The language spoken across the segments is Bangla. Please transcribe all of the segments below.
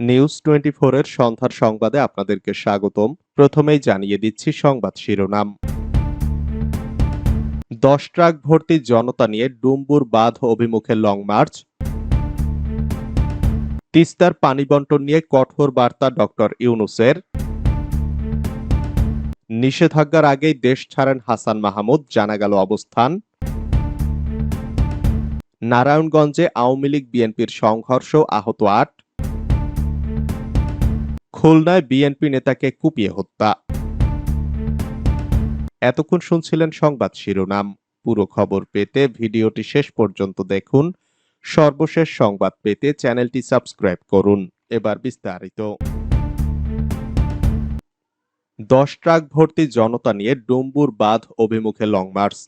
নিউজ টোয়েন্টি এর সন্ধ্যার সংবাদে আপনাদেরকে স্বাগতম। প্রথমেই জানিয়ে দিচ্ছি সংবাদ শিরোনাম। দশ ট্রাক ভর্তি জনতা নিয়ে ডুম্বুর বাঁধ অভিমুখে লং মার্চ। তিস্তার পানি বন্টন নিয়ে কঠোর বার্তা ডক্টর ইউনুসের। নিষেধাজ্ঞার আগেই দেশ ছাড়েন হাসান মাহমুদ, জানা গেল অবস্থান। নারায়ণগঞ্জে আওয়ামী লীগ বিএনপির সংঘর্ষ, আহত আট। খুলনায় বিএনপি নেতাকে কুপিয়ে হত্যা। এতক্ষণ শুনছিলেন সংবাদ শিরোনাম। পুরো খবর পেতে ভিডিওটি শেষ পর্যন্ত দেখুন। সর্বশেষ সংবাদ পেতে চ্যানেলটি সাবস্ক্রাইব করুন। এবার বিস্তারিত। দশ ট্রাক ভর্তি জনতা নিয়ে ডুম্বুর বাঁধ অভিমুখে লং মার্চ।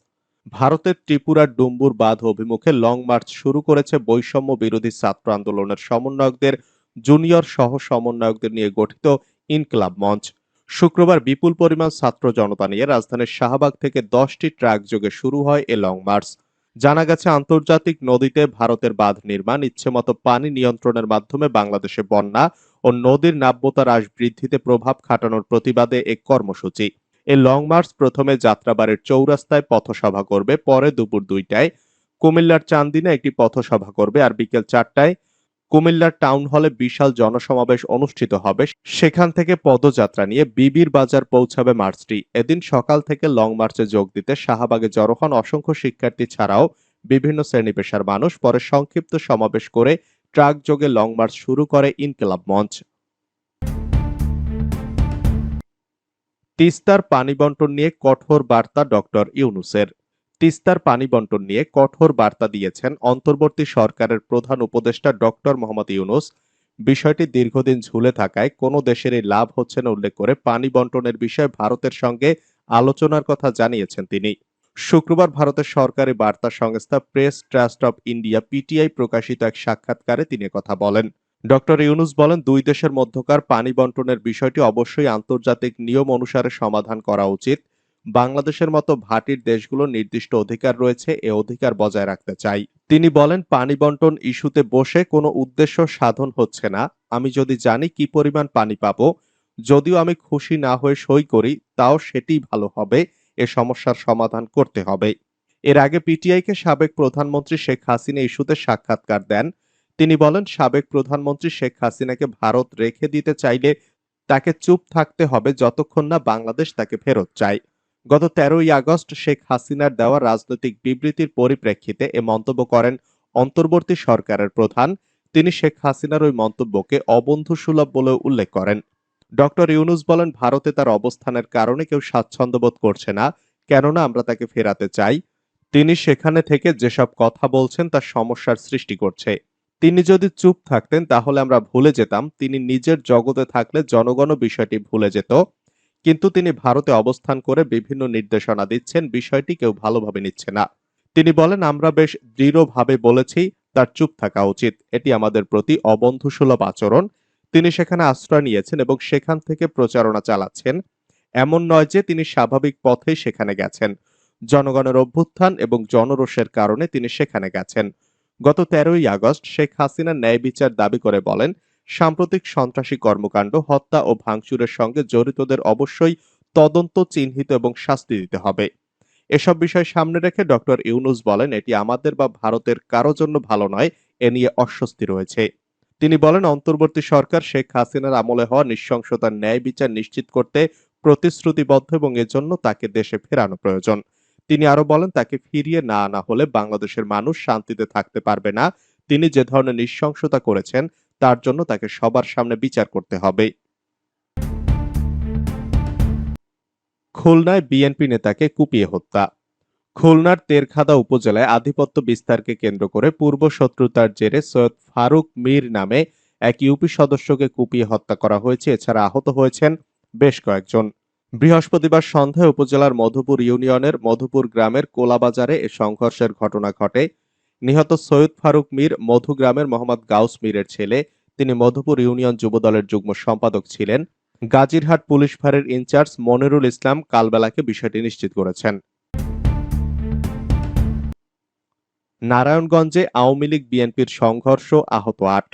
ভারতের ত্রিপুরার ডুম্বুর বাঁধ অভিমুখে লং মার্চ শুরু করেছে বৈষম্য বিরোধী ছাত্র আন্দোলনের সমন্বয়কদের জুনিয়র সহ সমন্বয়কদের নিয়ে গঠিত ইনকলাব মঞ্চ। শুক্রবার বিপুল পরিমাণ ছাত্র জনতা নিয়ে রাজধানীর শাহবাগ থেকে দশটি ট্রাক যোগে শুরু হয় এ লং মার্চ। জানা গেছে, আন্তর্জাতিক নদীতে ভারতের বাঁধ নির্মাণ, ইচ্ছেমতো পানি নিয়ন্ত্রণের মাধ্যমে বাংলাদেশে বন্যা ও নদীর নাব্যতা হ্রাস বৃদ্ধিতে প্রভাব খাটানোর প্রতিবাদে এক কর্মসূচি। এ লং মার্চ প্রথমে যাত্রাবাড়ির চৌরাস্তায় পথসভা করবে, পরে দুপুর দুইটায়। কুমিল্লার চান্দিনে একটি পথসভা করবে আর বিকেল চারটায় কুমিল্লার টাউন হলে বিশাল জনসমাবেশ অনুষ্ঠিত হবে। সেখান থেকে পদযাত্রা নিয়ে বিবির বাজার পৌঁছাবে মার্চটি। এদিন সকাল থেকে লং মার্চে যোগ দিতে শাহবাগে জড়ো হন অসংখ্য শিক্ষার্থী ছাড়াও বিভিন্ন শ্রেণি পেশার মানুষ। পরে সংক্ষিপ্ত সমাবেশ করে ট্রাক যোগে লং মার্চ শুরু করে ইনকিলাব মঞ্চ। তিস্তার পানি বন্টন নিয়ে কঠোর বার্তা ডক্টর ইউনুসের। তিস্তার পানি বন্টন নিয়ে কঠোর বার্তা দিয়েছেন অন্তর্বর্তী সরকারের প্রধান উপদেষ্টা ডক্টর মোহাম্মদ ইউনুস। বিষয়টি দীর্ঘদিন ঝুলে থাকায় কোনো দেশেরই লাভ হচ্ছে না উল্লেখ করে পানি বন্টনের বিষয়ে ভারতের সঙ্গে আলোচনার কথা জানিয়েছেন তিনি। শুক্রবার ভারতের সরকারি বার্তা সংস্থা Press Trust of India PTI প্রকাশিত এক সাক্ষাৎকারে তিনি কথা বলেন। ডক্টর ইউনুস বলেন, দুই দেশের মধ্যকার পানি বন্টনের বিষয়টি অবশ্যই আন্তর্জাতিক নিয়ম অনুসারে সমাধান করা উচিত। বাংলাদেশের মতো ভাটির দেশগুলো নির্দিষ্ট অধিকার রয়েছে, এ অধিকার বজায় রাখতে চাই। তিনি বলেন, পানি বন্টন ইস্যুতে বসে কোনো উদ্দেশ্য সাধন হচ্ছে না। আমি যদি জানি কি পরিমাণ পানি পাবো, যদিও আমি খুশি না হয়ে সই করি, তাও সেটি ভালো হবে, এ সমস্যার সমাধান করতে হবে। এর আগে পিটিআইকে সাবেক প্রধানমন্ত্রী শেখ হাসিনা ইস্যুতে সাক্ষাৎকার দেন। তিনি বলেন, সাবেক প্রধানমন্ত্রী শেখ হাসিনাকে ভারত রেখে দিতে চাইলে তাকে চুপ থাকতে হবে যতক্ষণ না বাংলাদেশ তাকে ফেরত চায়। গত তেরোই আগস্ট শেখ হাসিনার দেওয়া রাজনৈতিক বিবৃতির পরিপ্রেক্ষিতে এ মন্তব্য করেন অন্তর্বর্তী সরকারের প্রধান। তিনি শেখ হাসিনার ওই মন্তব্যকে অবন্ধুসুলভ বলে উল্লেখ করেন। ডক্টর ইউনুস বলেন, ভারতে তার অবস্থানের কারণে কেউ স্বাচ্ছন্দ্যবোধ করছে না, কেননা আমরা তাকে ফেরাতে চাই। তিনি সেখানে থেকে যেসব কথা বলছেন তা সমস্যার সৃষ্টি করছে। তিনি যদি চুপ থাকতেন, তাহলে আমরা ভুলে যেতাম। তিনি নিজের জগতে থাকলে জনগণও বিষয়টি ভুলে যেত। কিন্তু তিনি ভারতে অবস্থান করে বিভিন্ন নির্দেশনা দিচ্ছেন, বিষয়টি কেউ ভালোভাবে নিচ্ছে না। তিনি বলেন, আমরা বেশ দৃঢ়ভাবে বলেছি, তার চুপ থাকা উচিত। এটি আমাদের প্রতি অবন্ধুসুলভ আচরণ। তিনি সেখানে আশ্রয় নিয়েছেন এবং সেখান থেকে প্রচারণা চালাচ্ছেন। এমন নয় যে তিনি স্বাভাবিক পথেই সেখানে গেছেন। জনগণের অভ্যুত্থান এবং জনরোষের কারণে তিনি সেখানে গেছেন। গত তেরোই আগস্ট শেখ হাসিনা ন্যায় বিচার দাবি করে বলেন সাম্প্রতিক সন্ত্রাসী কর্মকাণ্ড, হত্যা ও ভাঙচুরের সঙ্গে জড়িতদের অবশ্যই তদন্ত চিহ্নিত এবং শাস্তি দিতে হবে। এসব বিষয় সামনে রেখে ডক্টর ইউনুস বলেন, এটি আমাদের বা ভারতের কারও জন্য ভালো নয়, এ নিয়ে অস্বস্তি রয়েছে। তিনি বলেন, অন্তর্বর্তী সরকার শেখ হাসিনার আমলে হওয়া নৃশংসতার ন্যায় বিচার নিশ্চিত করতে প্রতিশ্রুতিবদ্ধ এবং এজন্য তাকে দেশে ফেরানো প্রয়োজন। তিনি আরও বলেন, তাকে ফিরিয়ে না আনা হলে বাংলাদেশের মানুষ শান্তিতে থাকতে পারবে না। তিনি যে ধরনের নৃশংসতা করেছেন তার জন্য তাকে সবার সামনে বিচার করতে হবে। খুলনায় বিএনপি নেতাকে কুপিয়ে হত্যা। খুলনার তেরখাদা উপজেলায় আধিপত্য বিস্তারকে কেন্দ্র করে পূর্ব শত্রুতার জেরে সৈয়দ ফারুক মীর নামে এক ইউপি সদস্যকে কুপিয়ে হত্যা করা হয়েছে, এছাড়া আহত হয়েছেন বেশ কয়েকজন। বৃহস্পতিবার সন্ধ্যায় উপজেলার মধুপুর ইউনিয়নের মধুপুর গ্রামের কোলাবাজারে এ সংঘর্ষের ঘটনা ঘটে। নিহত সৈয়দ ফারুক মীর মধু গ্রামের মোহাম্মদ গাউস মীরের ছেলে। তিনি মধুপুর ইউনিয়ন যুবদলের যুগ্ম সম্পাদক ছিলেন। গাজীরহাট পুলিশ ফাঁড়ির ইনচার্জ মনিরুল ইসলাম কালবেলাকে বিষয়টি নিশ্চিত করেছেন। নারায়ণগঞ্জে আওয়ামী লীগ বিএনপির সংঘর্ষ, আহত আট।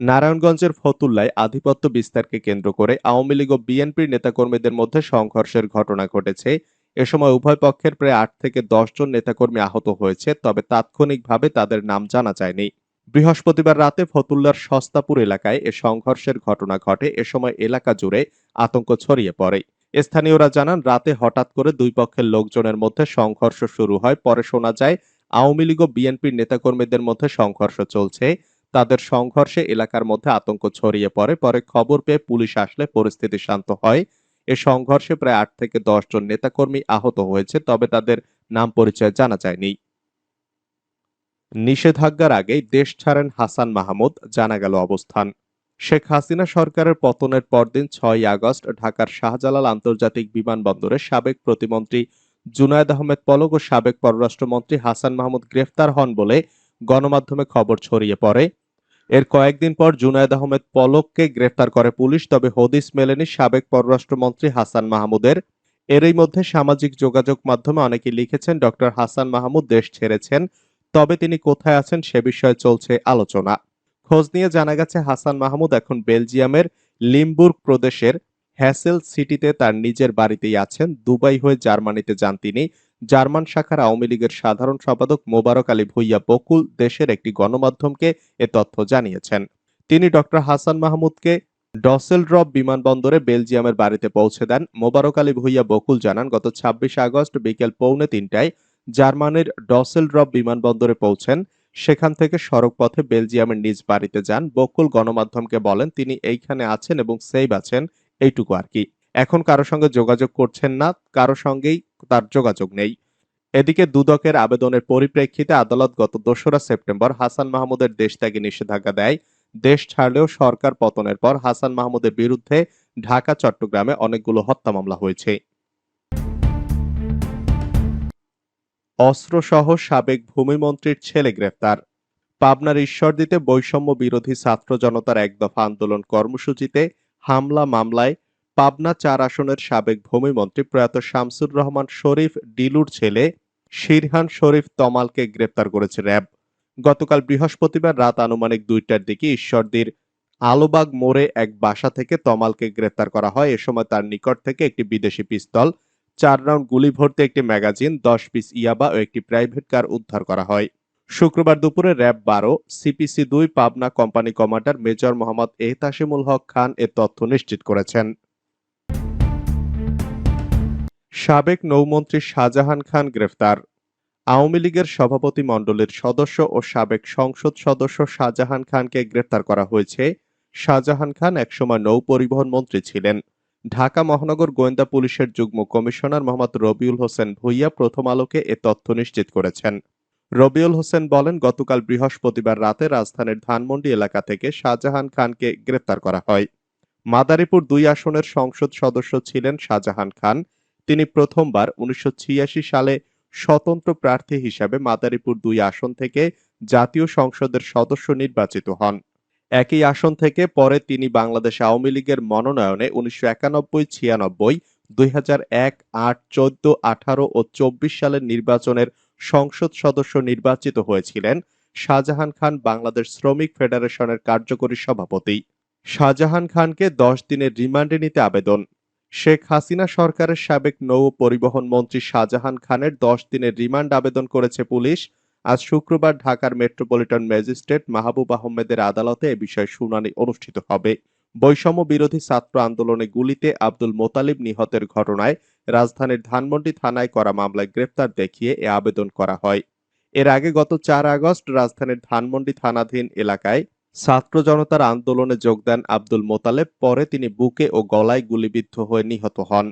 নারায়ণগঞ্জের ফতুল্লায় আধিপত্য বিস্তারকে কেন্দ্র করে আওয়ামী লীগ ও বিএনপির নেতাকর্মীদের মধ্যে সংঘর্ষের ঘটনা ঘটেছে। এ সময় উভয় পক্ষের প্রায় আট থেকে জন নেতাকর্মী আহত হয়েছে, তবে তাৎক্ষণিকভাবে তাদের নাম জানা যায়নি। বৃহস্পতিবার রাতে ফতুল্লার সস্তাপুর এলাকায় এ সংঘর্ষের ঘটনা ঘটে। এ সময় এলাকা জুড়ে আতঙ্ক ছড়িয়ে পড়ে। স্থানীয়রা জানান, রাতে হঠাৎ করে দুই পক্ষের লোকজনের মধ্যে সংঘর্ষ শুরু হয়। পরে শোনা যায়, আওয়ামী লীগ ও বিএনপির নেতাকর্মীদের মধ্যে সংঘর্ষ চলছে। তাদের সংঘর্ষে এলাকার মধ্যে আতঙ্ক ছড়িয়ে পড়ে। পরে খবর পেয়ে পুলিশ আসলে পরিস্থিতি শান্ত হয়। এ সংঘর্ষে প্রায় আট থেকে দশ জন নেতাকর্মী আহত হয়েছে, তবে তাদের নাম পরিচয় জানা যায়নি। নিষেধাজ্ঞার আগেই দেশ ছাড়েন হাসান মাহমুদ, জানা গেল অবস্থান। শেখ হাসিনা সরকারের পতনের পরদিন ছয় আগস্ট ঢাকার শাহজালাল আন্তর্জাতিক বিমানবন্দরে সাবেক প্রতিমন্ত্রী জুনায়দ আহমেদ পলক ও সাবেক পররাষ্ট্রমন্ত্রী হাসান মাহমুদ গ্রেফতার হন বলে গণমাধ্যমে খবর ছড়িয়ে পড়ে। এর কয়েকদিন পর জুনায়দ আহমেদ পলককে গ্রেফতার করে পুলিশ, তবে হদিস মেলেনি সাবেক পররাষ্ট্রমন্ত্রী হাসান মাহমুদের। এরই মধ্যে সামাজিক যোগাযোগ মাধ্যমে অনেকে লিখেছেন, ডক্টর হাসান মাহমুদ দেশ ছেড়েছেন, তবে তিনি কোথায় আছেন সে বিষয়ে চলছে আলোচনা। খোঁজ নিয়ে জানা গেছে, হাসান মাহমুদ এখন বেলজিয়ামের লিমবুর্গ প্রদেশের হ্যাসেল সিটিতে তার নিজের বাড়িতেই আছেন। দুবাই হয়ে জার্মানিতে যান তিনি। জার্মান শাখার আওয়ামী লীগের সাধারণ সম্পাদক মোবারক আলী ভুইয়া বকুল দেশের একটি গণমাধ্যমকে এ তথ্য জানিয়েছেন। তিনি ডক্টর হাসান মাহমুদকে ডসেলড্রপ বিমানবন্দরে বেলজিয়ামের বাড়িতে পৌঁছে দেন। মোবারক আলী ভুইয়া বকুল জানান, গত ছাব্বিশে আগস্ট বিকেল পৌনে তিনটায় জার্মানির ডসেলড্রপ বিমানবন্দরে পৌঁছেন। সেখান থেকে সড়ক পথে বেলজিয়ামের নিজ বাড়িতে যান। বকুল গণমাধ্যমকে বলেন, তিনি এইখানে আছেন এবং সেভ আছেন। এইটুকু আর কি। এখন কারও সঙ্গে যোগাযোগ করছেন না, কারও সঙ্গেই তার যোগাযোগ নেই। এদিকে দুদকের আবেদনের পরিপ্রেক্ষিতে আদালত গত দোসরা সেপ্টেম্বর হাসান মাহমুদের দেশ ত্যাগে নিষেধাজ্ঞা দেয়। দেশ ছাড়লেও সরকার পতনের পর হাসান মাহমুদের বিরুদ্ধে ঢাকা, চট্টগ্রামে অনেকগুলো হত্যা মামলা হয়েছে। অস্ত্রসহ সাবেক ভূমিমন্ত্রীর ছেলে গ্রেফতার। পাবনার ঈশ্বরদীতে বৈষম্য বিরোধী ছাত্র জনতার এক দফা আন্দোলন কর্মসূচিতে হামলা মামলায় পাবনা চার আসনের সাবেক ভূমিমন্ত্রী প্রয়াত শামসুর রহমান শরীফ, ডিলুর ছেলে শিরহান শরীফ তমালকে গ্রেপ্তার করেছে র্যাব। গতকাল বৃহস্পতিবার রাত আনুমানিক দুইটার দিকে ঈশ্বরদীর আলোবাগ মোড়ে এক বাসা থেকে তমালকে গ্রেপ্তার করা হয়। এ সময় তার নিকট থেকে একটি বিদেশি পিস্তল, চার রাউন্ড গুলি ভর্তি একটি ম্যাগাজিন, দশ পিস ইয়াবা ও একটি প্রাইভেট কার উদ্ধার করা হয়। শুক্রবার দুপুরে র্যাব বারো, সিপিসি দুই, Pabna company commander major Mohammad Ehtasimul Haque Khan এ তথ্য নিশ্চিত করেছেন। সাবেক নৌমন্ত্রী শাহজাহান খান গ্রেফতার। আওয়ামী লীগের সভাপতি মণ্ডলীর সদস্য ও সাবেক সংসদ সদস্য শাহজাহান খানকে গ্রেফতার করা হয়েছে। শাহজাহান খান একসময় নৌ পরিবহন মন্ত্রী ছিলেন। ঢাকা মহানগর গোয়েন্দা পুলিশের যুগ্ম কমিশনার মোহাম্মদ রবিউল হোসেন ভুইয়া প্রথম আলোকে এ তথ্য নিশ্চিত করেছেন। রবিউল হোসেন বলেন, গতকাল বৃহস্পতিবার রাতে রাজধানীর ধানমন্ডি এলাকা থেকে শাহজাহান খানকে গ্রেফতার করা হয়। মাদারীপুর দুই আসনের সংসদ সদস্য ছিলেন শাহজাহান খান। তিনি প্রথমবার উনিশশো ছিয়াশি সালে স্বতন্ত্র প্রার্থী হিসাবে মাদারীপুর দুই আসন থেকে জাতীয় সংসদের সদস্য নির্বাচিত হন। একই আসন থেকে পরে তিনি বাংলাদেশ আওয়ামী লীগের মনোনয়নে উনিশশো একানব্বই, ছিয়ানব্বই, দুই হাজার এক, আট, চোদ্দ, আঠারো ও চব্বিশ সালের নির্বাচনের সংসদ সদস্য নির্বাচিত হয়েছিলেন শাহজাহান খান বাংলাদেশ শ্রমিক ফেডারেশনের কার্যকরী সভাপতি। শাহজাহান খানকে দশ দিনের রিমান্ডে নিতে আবেদন শেখ হাসিনা সরকারের সাবেক নৌ পরিবহন মন্ত্রী শাহজাহান খানের দশ দিনের রিমান্ড আবেদন করেছে পুলিশ। আজ শুক্রবার ঢাকার মেট্রোপলিটন ম্যাজিস্ট্রেট মাহবুব আহমেদের আদালতে এ বিষয়ে শুনানি অনুষ্ঠিত হবে। বৈষম্য বিরোধী ছাত্র আন্দোলনে গুলিতে আব্দুল মোতালিব নিহতের ঘটনায় রাজধানীর ধানমন্ডি থানায় করা মামলায় গ্রেফতার দেখিয়ে এ আবেদন করা হয়। এর আগে গত চার আগস্ট রাজধানীর ধানমন্ডি থানাধীন এলাকায় ছাত্র জনতার আন্দোলনে যোগ দেন আব্দুল মোতালেব। পরে তিনি বুকে ও গলায় গুলিবিদ্ধ হয়ে নিহত হন।